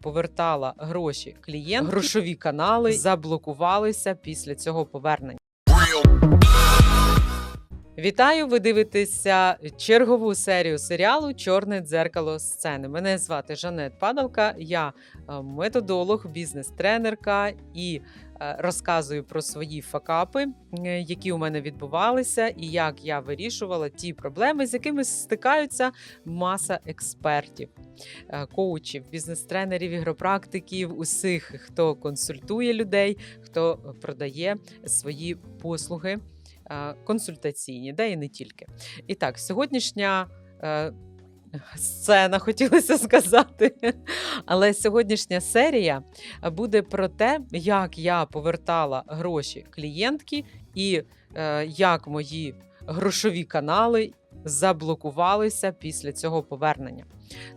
повертала гроші клієнтам, грошові канали заблокувалися після цього повернення. Вітаю! Ви дивитеся чергову серію серіалу Чорне дзеркало сцени. Мене звати Жанет Падалка. Я е, методолог, бізнес-тренерка і розказую про свої факапи, е, які у мене відбувалися, і як я вирішувала ті проблеми, з якими стикаються маса експертів, е, коучів, бізнес-тренерів, ігропрактиків, усіх, хто консультує людей, хто продає свої послуги е, консультаційні, де і не тільки. І так, сьогоднішня. Сцена хотілося сказати. Але сьогоднішня серія буде про те, як я повертала гроші клієнтки і е, як мої грошові канали заблокувалися після цього повернення.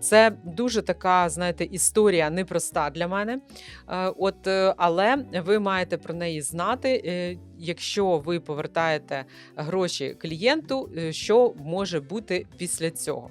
Це дуже така, знаєте, історія непроста для мене. Е, От, е, але ви маєте про неї знати, е, якщо ви повертаєте гроші клієнту, що може бути після цього.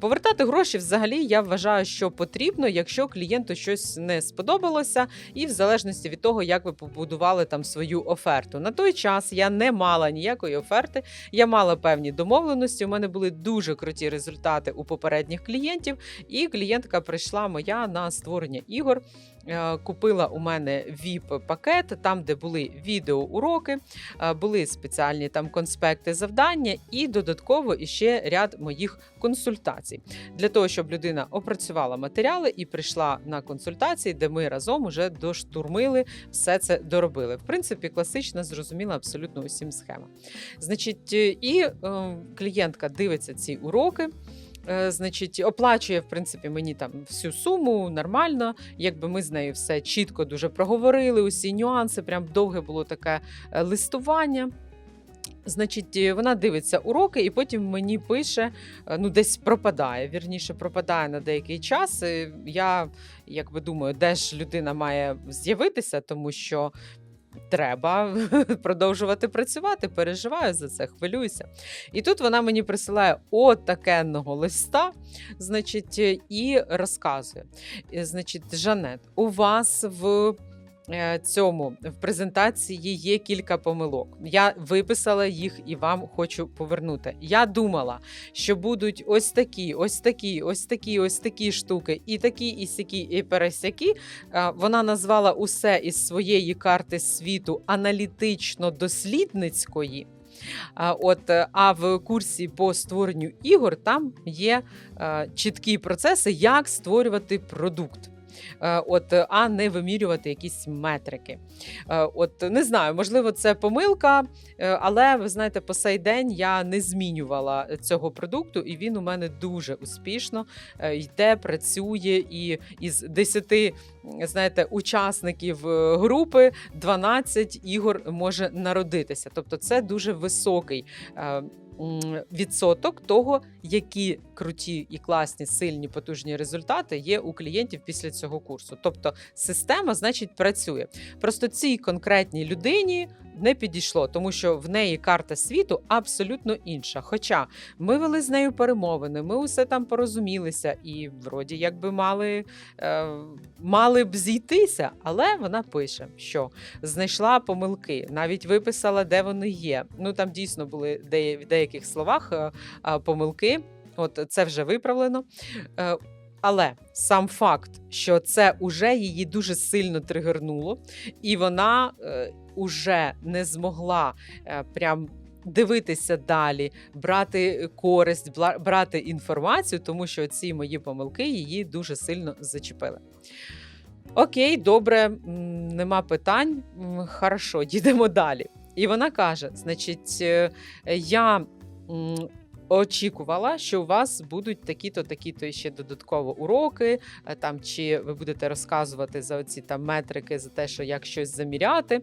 Повертати гроші взагалі я вважаю, що потрібно, якщо клієнту щось не сподобалося, і в залежності від того, як ви побудували там свою оферту. На той час я не мала ніякої оферти, я мала певні домовленості. У мене були дуже круті результати у попередніх клієнтів, і клієнтка прийшла моя на створення ігор. е, Купила у мене VIP-пакет, там, де були відеоуроки, е, були спеціальні там конспекти завдання, і додатково іще ряд моїх консультацій для того, щоб людина опрацювала матеріали і прийшла на консультації, де ми разом уже доштурмили все це доробили. В принципі, класична, зрозуміла абсолютно усім схема. Значить, е, і е, клієнтка дивиться ці уроки. Е, Значить, оплачує в принципі мені там всю суму нормально. Якби ми з нею все чітко дуже проговорили, усі нюанси, прям довге було таке е, листування. Значить, е, вона дивиться уроки, і потім мені пише: ну, десь пропадає. Вірніше, пропадає на деякий час. Я якби думаю, де ж людина має з'явитися, тому що. Треба продовжувати працювати, переживаю за це, хвилююся. І тут вона мені присилає отакенного листа, значить, і розказує: Е, значить, Жанет, у вас в цьому в презентації є кілька помилок. Я виписала їх і вам хочу повернути. Я думала, що будуть ось такі, ось такі, ось такі, ось такі штуки, і такі, і сякі, і пересякі. Е, Вона назвала усе із своєї карти світу аналітично-дослідницької. От, е, а в курсі по створенню ігор там є е, чіткі процеси, як створювати продукт. Е, От, а не вимірювати якісь метрики. Е, От не знаю, можливо, це помилка, е, але ви знаєте, по сей день я не змінювала цього продукту, і він у мене дуже успішно йде, працює. І із 10 знаєте, учасників групи 12 ігор може народитися. Тобто, це дуже високий. Відсоток того, які круті і класні, сильні, потужні результати є у клієнтів після цього курсу. Тобто система, значить, працює. Просто цій конкретній людині не підійшло, тому що в неї карта світу абсолютно інша. Хоча ми вели з нею перемовини, ми усе там порозумілися, і вроді якби мали, е, мали б зійтися, але вона пише, що знайшла помилки, навіть виписала, де вони є. Ну там дійсно були де, в деяких словах е, помилки. От це вже виправлено. Е, але сам факт, що це уже її дуже сильно тригернуло, і вона е, уже не змогла прям. Дивитися далі, брати користь, брати інформацію, тому що ці мої помилки її дуже сильно зачепили. Окей, добре, нема питань. Хорошо, йдемо далі. І вона каже: значить, я очікувала, що у вас будуть такі-то, такі-то ще додатково уроки, е, там чи ви будете розказувати за оці там метрики, за те, що як щось заміряти, е,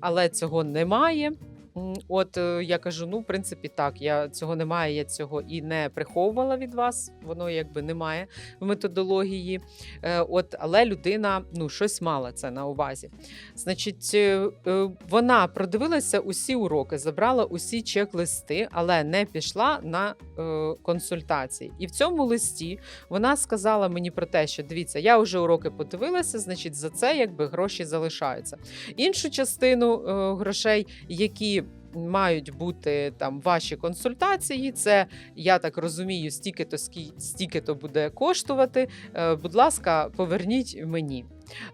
але цього немає. От е, я кажу: ну, в принципі, так, я цього немає, я цього і не приховувала від вас. Воно якби немає в методології. Е, От, але людина ну, щось мала це на увазі. Значить, е, вона продивилася усі уроки, забрала усі чек-листи, але не пішла на консультації. І в цьому листі вона сказала мені про те, що дивіться, я вже уроки подивилася, значить, за це якби гроші залишаються. Іншу частину грошей, які мають бути там ваші консультації, це я так розумію, стільки-то скільки стільки-то буде коштувати. Е, будь ласка, поверніть мені.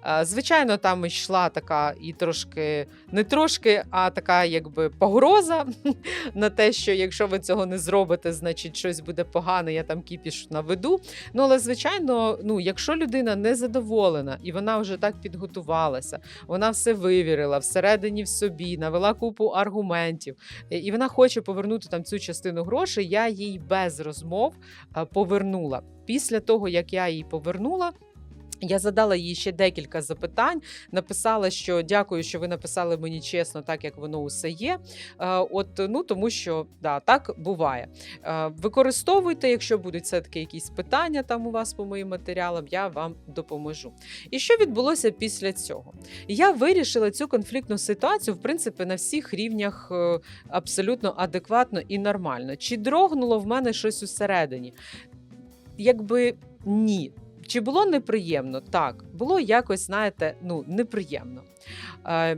Е, Звичайно, там йшла така і трошки, не трошки, а така якби погроза на те, що якщо ви цього не зробите, значить щось буде погане, я там кіпіш наведу. Ну, але звичайно, ну, якщо людина не задоволена і вона вже так підготувалася, вона все вивірила всередині в собі, навела купу аргументів, е, і вона хоче повернути там цю частину грошей, я їй без розмов е, повернула. Після того, як я їй повернула. Я задала їй ще декілька запитань, написала, що дякую, що ви написали мені чесно, так як воно усе є. Е, От ну тому, що да, так буває. Е, Використовуйте, якщо будуть все таки якісь питання там у вас по моїм матеріалам, я вам допоможу. І що відбулося після цього? Я вирішила цю конфліктну ситуацію, в принципі, на всіх рівнях е, абсолютно адекватно і нормально. Чи дрогнуло в мене щось усередині? Якби ні. Чи було неприємно? Так, було якось, знаєте, ну, неприємно. Е,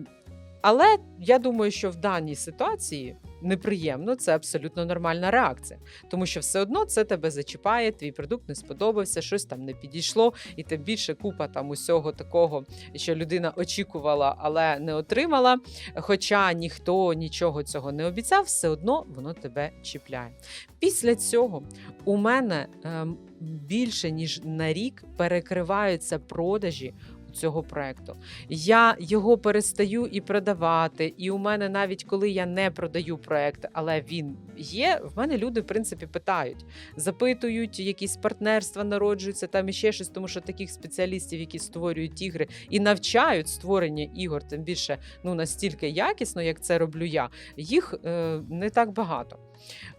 але я думаю, що в даній ситуації неприємно це абсолютно нормальна реакція, тому що все одно це тебе зачіпає, твій продукт не сподобався, щось там не підійшло, і тим більше купа там усього такого, що людина очікувала, але не отримала. Хоча ніхто нічого цього не обіцяв, все одно воно тебе чіпляє. Після цього у мене ем, більше ніж на рік перекриваються продажі цього проекту. Я його перестаю і продавати. І у мене навіть коли я не продаю проект, але він є, в мене люди в принципі питають, запитують, якісь партнерства народжуються, там іще щось, тому що таких спеціалістів, які створюють ігри і навчають створення ігор, тим більше ну настільки якісно, як це роблю я, їх е, не так багато.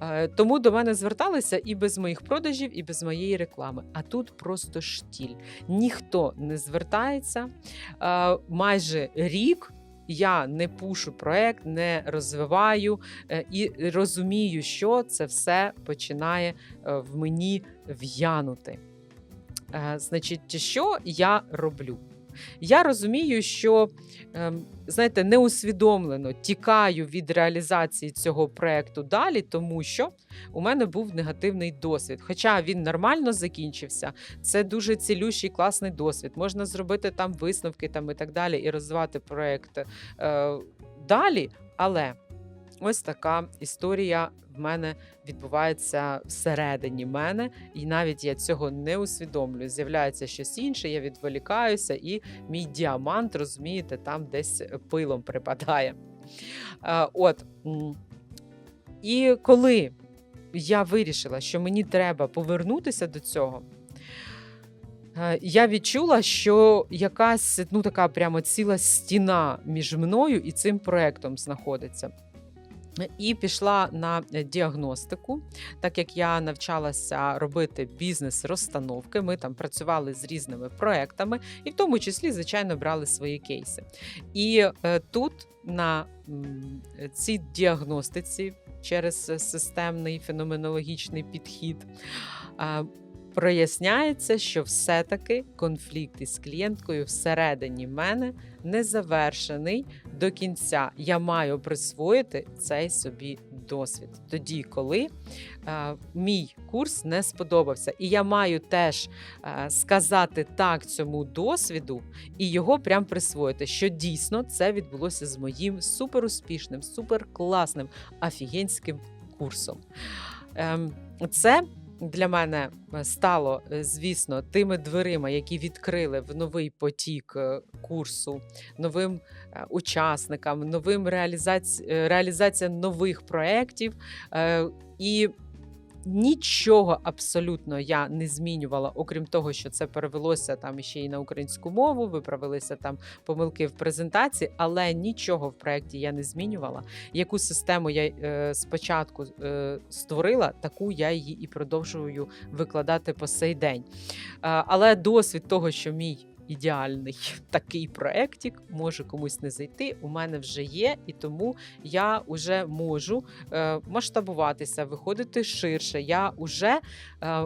Е, Тому до мене зверталися і без моїх продажів, і без моєї реклами. А тут просто штіль. Ніхто не звертається. Е, Майже рік я не пушу проект, не розвиваю е, і розумію, що це все починає е, в мені в'янути. Значить, що я роблю? Я розумію, що ем, знаєте, неусвідомлено тікаю від реалізації цього проекту далі, тому що у мене був негативний досвід. Хоча він нормально закінчився, це дуже цілющий класний досвід. Можна зробити там висновки там і так далі, і розвивати проект е, далі. Але ось така історія в мене відбувається всередині мене, і навіть я цього не усвідомлюю. З'являється щось інше, я відволікаюся, і мій діамант, розумієте, там десь пилом припадає. Е, От. І коли я вирішила, що мені треба повернутися до цього, е, я відчула, що якась ну така прямо ціла стіна між мною і цим проектом знаходиться. І пішла на е, діагностику, так як я навчалася робити бізнес-розстановки. Ми там працювали з різними проектами, і в тому числі, звичайно, брали свої кейси. І е, тут на цій діагностиці через системний феноменологічний підхід. Е, Проясняється, що все-таки конфлікт із клієнткою всередині мене не завершений до кінця. Я маю присвоїти цей собі досвід. Тоді, коли е, мій курс не сподобався, і я маю теж е, сказати так цьому досвіду і його прям присвоїти, що дійсно це відбулося з моїм суперуспішним, суперкласним, офігенським курсом. Ем, це для мене е, стало, е, звісно, тими дверима, які відкрили в новий потік е, курсу, новим учасникам, новим реалізаці... реалізація нових проєктів. І Нічого абсолютно я не змінювала, окрім того, що це перевелося там ще й на українську мову, виправилися там помилки в презентації, але нічого в проєкті я не змінювала. Яку систему я е, спочатку е, створила, таку я її і продовжую викладати по сей день. Е, але досвід того, що мій ідеальний такий проєктик може комусь не зайти, у мене вже є, і тому я вже можу е, масштабуватися, виходити ширше. Я вже е,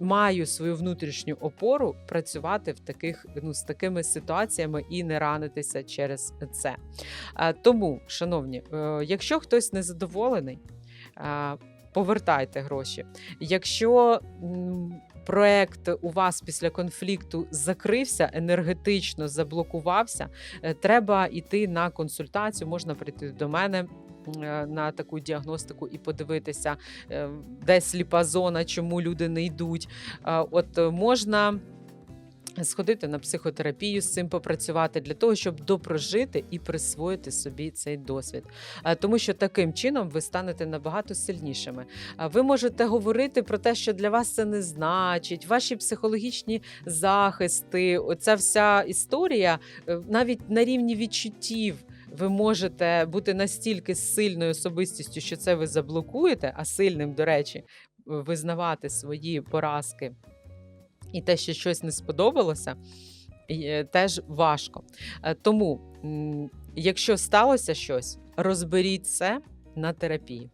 маю свою внутрішню опору працювати в таких ну з такими ситуаціями і не ранитися через це. Е, тому, шановні, якщо хтось незадоволений, повертайте гроші. Якщо проект у вас після конфлікту закрився, енергетично заблокувався, е, треба йти на консультацію. Можна прийти до мене. е, На таку діагностику і подивитися, е, де сліпа зона, чому люди не йдуть. От можна сходити на психотерапію з цим попрацювати для того, щоб допрожити і присвоїти собі цей досвід. Е, Тому що таким чином ви станете набагато сильнішими. Ви можете говорити про те, що для вас це не значить, ваші психологічні захисти, оця вся історія е, навіть на рівні відчуттів. Ви можете бути настільки сильною особистістю, що це ви заблокуєте, а сильним, до речі, визнавати свої поразки і те, що щось не сподобалося, теж важко. Е, Тому, якщо сталося щось, розберіть це на терапії.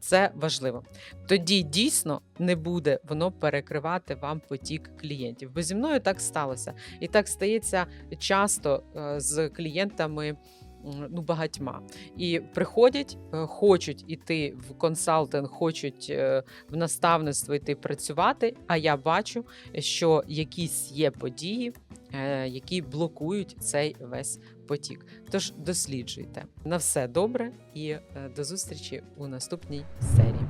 Це важливо. Тоді дійсно не буде воно перекривати вам потік клієнтів. Бо зі мною так сталося. І так стається часто е, з клієнтами. Ну, багатьма і приходять, е, хочуть іти в консалтинг, хочуть е, в наставництво йти працювати. А я бачу, що якісь є події, е, які блокують цей весь потік. Тож досліджуйте на все добре і до зустрічі у наступній серії.